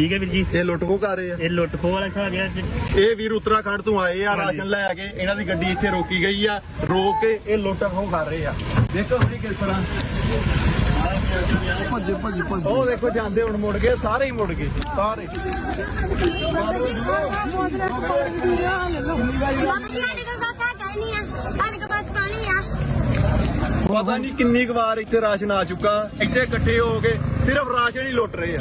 ਠੀਕ ਹੈ ਵੀਰ ਜੀ। ਇਹ ਲੁੱਟ ਖੋ ਕਰ ਰਹੇ ਆ। ਇਹ ਲੁੱਟ ਖੋਹ ਵਾਲਾ ਹਿਸਾਬ ਹੈ ਅੱਜ ਇਹ ਵੀਰ ਉੱਤਰਾਖੰਡ ਤੋਂ ਆਏ ਆ। ਰਾਸ਼ਨ ਲੈ ਕੇ ਇਹਨਾਂ ਦੀ ਗੱਡੀ ਇੱਥੇ ਰੋਕੀ ਗਈ ਆ ਰੋਕ ਕੇ ਇਹ ਲੁੱਟ ਖੋ ਕਰ ਰਹੇ ਆ। ਦੇਖੋ ਵੀ ਕਿਸ ਤਰ੍ਹਾਂ। ਭੱਜੇ ਭੱਜੇ ਭੱਜੇ। ਉਹ ਦੇਖੋ ਜਾਂਦੇ ਹੁਣ ਮੁੜ ਗਏ ਸਾਰੇ ਹੀ ਮੁੜ ਗਏ ਸਾਰੇ। ਜੀ ਸਾਡੇ ਕੋਲ ਕਾਕਾ ਕਹਿਣੀ ਆ ਸਾਡੇ ਕੋਲ ਬਸ ਪਾਣੀ ਆ ਪਤਾ ਨਹੀਂ ਕਿੰਨੀ ਕੁ ਵਾਰ ਇੱਥੇ ਰਾਸ਼ਨ ਆ ਚੁੱਕਾ। ਇੱਥੇ ਇਕੱਠੇ ਹੋ ਕੇ ਸਿਰਫ ਰਾਸ਼ਨ ਹੀ ਲੁੱਟ ਰਹੇ ਆ।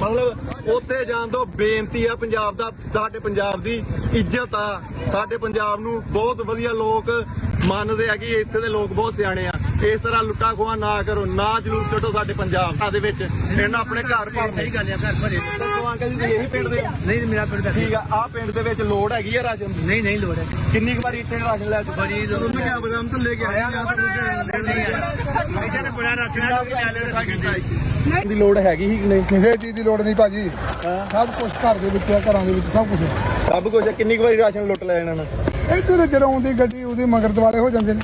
ਮਤਲਬ ਉੱਥੇ ਜਾਣ ਤੋਂ ਬੇਨਤੀ ਆ, ਪੰਜਾਬ ਦਾ, ਸਾਡੇ ਪੰਜਾਬ ਦੀ ਇੱਜ਼ਤ ਆ। ਸਾਡੇ ਪੰਜਾਬ ਨੂੰ ਬਹੁਤ ਵਧੀਆ ਲੋਕ ਮੰਨਦੇ ਆ ਕਿ ਇੱਥੇ ਦੇ ਲੋਕ ਬਹੁਤ ਸਿਆਣੇ ਆ। ਇਸ ਤਰ੍ਹਾਂ ਲੁੱਟਾ ਖੋਆ ਨਾ ਕਰੋ ਨਾ ਜਲੂਸ ਕੱਢੋ ਸਾਡੇ ਪੰਜਾਬ ਦੇ ਵਿੱਚ। ਇਹਨਾਂ ਆਪਣੇ ਘਰ ਭਰ ਸਹੀ ਗੱਲ ਹੈ ਘਰ ਭਰੇ। ਦੱਸੋ ਅੰਕਲ ਜੀ ਇਹੀ ਪਿੰਡ ਦੇ? ਨਹੀਂ ਮੇਰਾ ਪਿੰਡ ਦਾ ਠੀਕ ਆ ਆਹ ਪਿੰਡ ਦੇ ਵਿੱਚ ਲੋੜ ਹੈਗੀ ਆ ਰਾਸ਼ਨ ਦੀ? ਨਹੀਂ ਨਹੀਂ ਲੋੜ ਹੈ। ਕਿੰਨੀ ਕੁ ਵਾਰੀ ਇੱਥੇ ਰਾਸ਼ਨ ਲੈ ਚੁੱਕਾ? ਬੜੀ ਤੁਹਾਨੂੰ ਕਿਆ ਬਦਾਮ ਤੋਂ ਲੈ ਕੇ ਆਇਆ। ਇੱਥੇ ਤਾਂ ਬੜਾ ਰਾਸ਼ਨ ਆ ਜੋ ਲੈ ਦੀ ਲੋੜ ਹੈਗੀ ਹੀ ਕਿ ਨਹੀਂ? ਕਿਸੇ ਚੀਜ਼ ਦੀ ਲੋੜ ਨਹੀਂ ਭਾਜੀ। ਸਭ ਕੁਝ ਘਰ ਦੇ ਵਿੱਚ ਆ ਘਰਾਂ ਦੇ ਵਿੱਚ ਸਭ ਕੁਝ ਸਭ ਕੁਝ। ਕਿੰਨੀ ਕੁ ਵਾਰੀ ਰਾਸ਼ਨ ਲੁੱਟ ਲਿਆ ਇਹਨਾਂ ਨੇ? ਇੱਧਰ ਜਦੋਂ ਆਉਂਦੀ ਗੱਡੀ ਉਹਦੇ ਮਗਰ ਦੁਆਰੇ ਹੋ ਜਾਂਦੇ ਨੇ।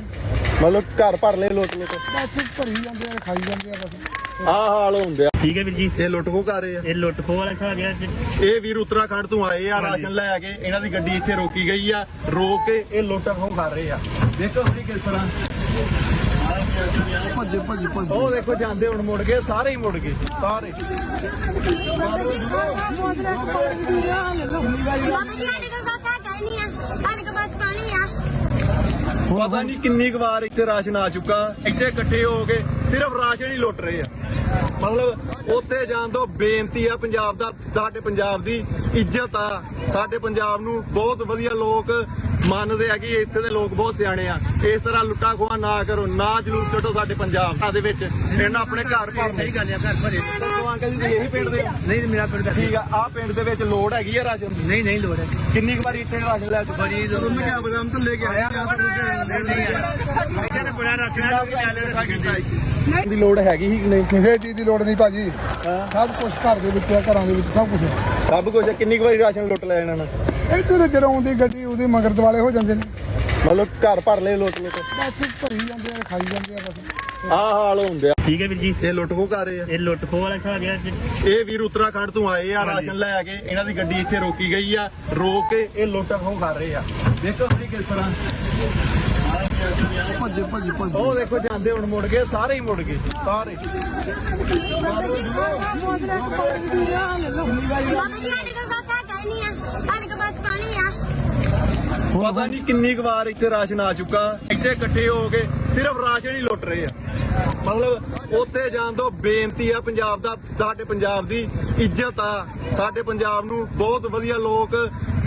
ਮਤਲਬ ਘਰ ਭਰ ਲਏ ਲੁੱਟ ਲੁੱਟ। ਬਸ ਭਰੀ ਜਾਂਦੇ ਆ ਖਾਈ ਜਾਂਦੇ ਆ ਬਸ। ਆਹ ਹਾਲ ਹੁੰਦੇ ਆ। ਠੀਕ ਹੈ ਵੀਰ ਜੀ। ਇਹ ਲੁੱਟ ਖੋ ਕਰ ਰਹੇ ਆ। ਇਹ ਲੁੱਟ ਖੋਹ ਵਾਲਾ ਹਿਸਾਬ ਹੈ ਅੱਜ ਇਹ ਵੀਰ ਉੱਤਰਾਖੰਡ ਤੋਂ ਆਏ ਆ ਰਾਸ਼ਨ ਲੈ ਕੇ ਇਹਨਾਂ ਦੀ ਗੱਡੀ ਇੱਥੇ ਰੋਕੀ ਗਈ ਆ ਰੋਕ ਕੇ ਇਹ ਲੁੱਟ ਖੋ ਕਰ ਰਹੇ ਆ। ਦੇਖੋ ਵੀ ਕਿਸ ਤਰ੍ਹਾਂ। ਭੱਜੇ ਭੱਜੇ ਭੱਜੇ। ਉਹ ਦੇਖੋ ਜਾਂਦੇ ਹੁਣ ਮੁੜ ਗਏ ਸਾਰੇ ਹੀ ਮੁੜ ਗਏ ਸਾਰੇ। ਬਾਬਾ ਜੀ ਸਾਡੇ ਕੋਲ ਕਾਕਾ ਕਹਿਣੀ ਆ। ਸਾਡੇ ਕੋਲ ਬਸ ਪਾਣੀ ਆ। ਪਤਾ ਨਹੀਂ ਕਿੰਨੀ ਕੁ ਵਾਰ ਇੱਥੇ ਰਾਸ਼ਨ ਆ ਚੁੱਕਾ, ਇੱਥੇ ਇਕੱਠੇ ਹੋ ਕੇ ਸਿਰਫ ਰਾਸ਼ਨ ਹੀ ਲੁੱਟ ਰਹੇ ਆ। ਮਤਲਬ ਉੱਥੇ ਜਾਣ ਤੋਂ ਬੇਨਤੀ ਆ ਪੰਜਾਬ ਦਾ ਸਾਡੇ ਪੰਜਾਬ ਦੀ ਇੱਜ਼ਤ ਆ। ਸਾਡੇ ਪੰਜਾਬ ਨੂੰ ਬਹੁਤ ਵਧੀਆ ਲੋਕ ਮੰਨਦੇ ਆ ਕਿ ਇੱਥੇ ਦੇ ਲੋਕ ਬਹੁਤ ਸਿਆਣੇ ਆ। ਇਸ ਤਰ੍ਹਾਂ ਲੁੱਟਾ ਖੋਆ ਨਾ ਕਰੋ ਨਾ ਜਲੂਸ ਕੱਢੋ ਸਾਡੇ ਪੰਜਾਬ ਦੇ ਵਿੱਚ। ਇਹਨਾਂ ਆਪਣੇ ਘਰ ਭਰ ਸਹੀ ਗੱਲ ਹੈ ਘਰ ਭਰੇ। ਦੱਸੋ ਅੰਕਲ ਜੀ ਤੁਸੀਂ ਇਹੀ ਪਿੰਡ ਦੇ ਹੋ? ਨਹੀਂ ਮੇਰਾ ਪਿੰਡ ਦਾ ਠੀਕ ਆ ਆਹ ਪਿੰਡ ਦੇ ਵਿੱਚ ਲੋੜ ਹੈਗੀ ਆ ਰਾਸ਼ਨ ਨਹੀਂ ਨਹੀਂ ਲੋੜ ਹੈ। ਕਿੰਨੀ ਕੁ ਵਾਰੀ ਇੱਥੇ ਰਾਸ਼ਨ ਲੈ ਚੁੱਕਾ? ਬੜੀ ਤੁਹਾਨੂੰ ਕਿਆ ਬਦਾਮ ਤੋਂ ਲੈ ਕੇ ਆਇਆ ਇੱਥੇ ਤਾਂ ਬੜਾ ਰਾਸ਼ਨ ਆ ਜੋ ਲੈ ਦੀ ਲੋੜ ਹੈਗੀ ਹੀ ਨਹੀਂ? ਕਿਸੇ ਚੀਜ਼ ਦੀ ਲੋੜ ਨਹੀਂ ਭਾਜੀ। ਹਾਂ। ਸਭ ਕੁਝ ਘਰ ਦੇ ਵਿੱਚ ਆ ਘਰਾਂ ਦੇ ਵਿੱਚ ਸਭ ਕੁਝ ਸਭ ਕੁਝ ਹੈ। ਕਿੰਨੀ ਕੁ ਵਾਰੀ ਰਾਸ਼ਨ ਲੁੱਟ ਲਿਆ ਇਹਨਾਂ ਨੇ? ਇੱਧਰ ਜਦੋਂ ਆਉਂਦੀ ਗੱਡੀ ਉਹਦੇ ਮਗਰ ਦੁਆਰੇ ਹੋ ਜਾਂਦੇ ਨੇ। ਮਤਲਬ ਘਰ ਭਰ ਲਏ ਲੁੱਟ ਲੁੱਟ। ਬਸ ਭਰੀ ਜਾਂਦੇ ਆ ਖਾਈ ਜਾਂਦੇ ਆ ਬਸ। ਆਹ ਹਾਲ ਹੁੰਦੇ ਆ। ਠੀਕ ਹੈ ਵੀਰ ਜੀ। ਇਹ ਲੁੱਟ ਖੋ ਕਰ ਰਹੇ ਆ। ਇਹ ਲੁੱਟ ਖੋਹ ਵਾਲਾ ਹਿਸਾਬ ਹੈ ਅੱਜ ਇਹ ਵੀਰ ਉੱਤਰਾਖੰਡ ਤੋਂ ਆਏ ਆ ਰਾਸ਼ਨ ਲੈ ਕੇ ਇਹਨਾਂ ਦੀ ਗੱਡੀ ਇੱਥੇ ਰੋਕੀ ਗਈ ਆ ਰੋਕ ਕੇ ਇਹ ਲੁੱਟ ਖੋ ਕਰ ਰਹੇ ਆ। ਦੇਖੋ ਵੀ ਕਿਸ ਤਰ੍ਹਾਂ। ਭੱਜੇ ਭੱਜੇ ਭੱਜੇ। ਉਹ ਦੇਖੋ ਜਾਂਦੇ ਹੁਣ ਮੁੜ ਗਏ ਸਾਰੇ ਹੀ ਮੁੜ ਗਏ ਸਾਰੇ। ਪਤਾ ਨਹੀਂ ਕਿੰਨੀ ਕੁ ਵਾਰ ਇੱਥੇ ਰਾਸ਼ਨ ਆ ਚੁੱਕਾ। ਇੱਥੇ ਇਕੱਠੇ ਹੋ ਕੇ ਸਿਰਫ ਰਾਸ਼ਨ ਹੀ ਲੁੱਟ ਰਹੇ ਆ ਮਤਲਬ ਉੱਥੇ ਜਾਣ ਤੋਂ ਬੇਨਤੀ ਆ ਪੰਜਾਬ ਦਾ ਸਾਡੇ ਪੰਜਾਬ ਦੀ ਇੱਜ਼ਤ ਆ ਸਾਡੇ ਪੰਜਾਬ ਨੂੰ ਬਹੁਤ ਵਧੀਆ ਲੋਕ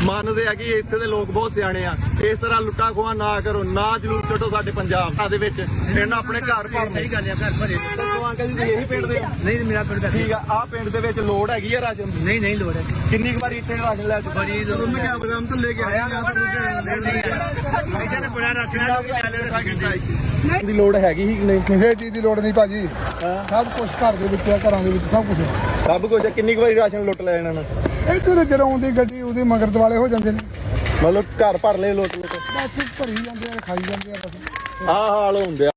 ਮੰਨਦੇ ਆ ਕਿ ਇੱਥੇ ਦੇ ਲੋਕ ਬਹੁਤ ਸਿਆਣੇ ਆ ਇਸ ਤਰ੍ਹਾਂ ਲੁੱਟਾ ਖੋਆ ਨਾ ਕਰੋ ਨਾ ਜਲੂਸ ਕੱਢੋ ਸਾਡੇ ਪੰਜਾਬ ਦੇ ਵਿੱਚ ਇਹਨਾਂ ਆਪਣੇ ਘਰ ਭਰ ਸਹੀ ਗੱਲ ਹੈ ਘਰ ਭਰੇ ਦੱਸੋ ਅੰਕਲ ਜੀ ਇਹੀ ਪਿੰਡ ਦੇ? ਨਹੀਂ ਮੇਰਾ ਪਿੰਡ ਦਾ ਠੀਕ ਆ ਆਹ ਪਿੰਡ ਦੇ ਵਿੱਚ ਲੋੜ ਹੈਗੀ ਆ ਰਾਸ਼ਨ ਨਹੀਂ ਨਹੀਂ ਲੋੜ ਹੈ ਕਿੰਨੀ ਕੁ ਵਾਰੀ ਇੱਥੇ ਰਾਸ਼ਨ ਲੈ ਚੁੱਕਾ ਬੜੀ ਤੁਹਾਨੂੰ ਕਿਆ ਬਦਾਮ ਤੋਂ ਲੈ ਕੇ ਆਇਆ ਇੱਥੇ ਤਾਂ ਬੜਾ ਰਾਸ਼ਨ ਆ ਜੋ ਲੈ ਦੀ ਲੋੜ ਹੈਗੀ ਹੀ ਕਿ ਨਹੀਂ? ਕਿਸੇ ਚੀਜ਼ ਦੀ ਲੋੜ ਨਹੀਂ ਭਾਜੀ। ਸਭ ਕੁਝ ਘਰ ਦੇ ਵਿੱਚ ਆ ਘਰਾਂ ਦੇ ਵਿੱਚ ਸਭ ਕੁਝ ਸਭ ਕੁਝ ਹੈ। ਕਿੰਨੀ ਕੁ ਵਾਰੀ ਰਾਸ਼ਨ ਲੁੱਟ ਲਿਆ ਇਹਨਾਂ ਨੇ? ਇੱਧਰ ਜਦੋਂ ਆਉਂਦੀ ਗੱਡੀ ਉਹਦੇ ਮਗਰ ਦੁਆਰੇ ਹੋ ਜਾਂਦੇ ਨੇ। ਮਤਲਬ ਘਰ ਭਰ ਲਏ ਲੁੱਟ ਲੁੱਟ ਬਸ ਭਰੀ ਜਾਂਦੇ ਆ ਖਾਈ ਜਾਂਦੇ ਆ ਬਸ। ਆਹ ਹਾਲ ਹੁੰਦੇ ਆ।